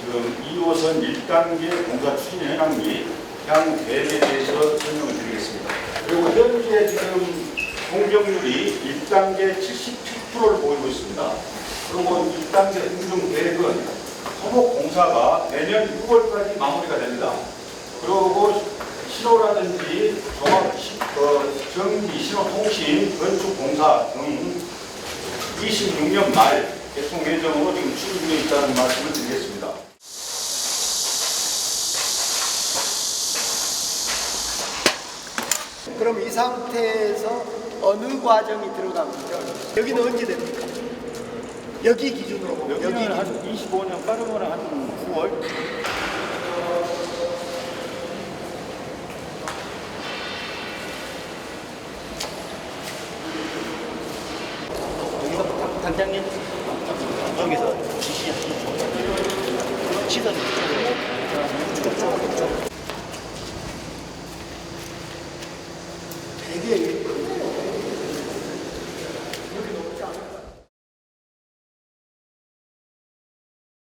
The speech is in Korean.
지금 2호선 1단계 공사 추진 현황 및 향후 계획에 대해서 설명을 드리겠습니다. 그리고 현재 지금 공정률이 1단계 77%를 보이고 있습니다. 그리고 1단계 공정 계획은 토목 공사가 내년 6월까지 마무리가 됩니다. 그리고 신호라든지 종합 시- 어, 전기 신호 통신 건축 공사 등 26년 말 개통 예정으로 지금 추진 중에 있다는 말씀을 드리겠습니다. 그럼 이 상태에서 어느 과정이 들어갑니까? 여기는 언제 됩니까? 여기 기준으로 보면 여기 여기는 한 기준. 25년 빠르면 한 9월 여기서 단장님 여기서 지시하시죠. 시선 ieri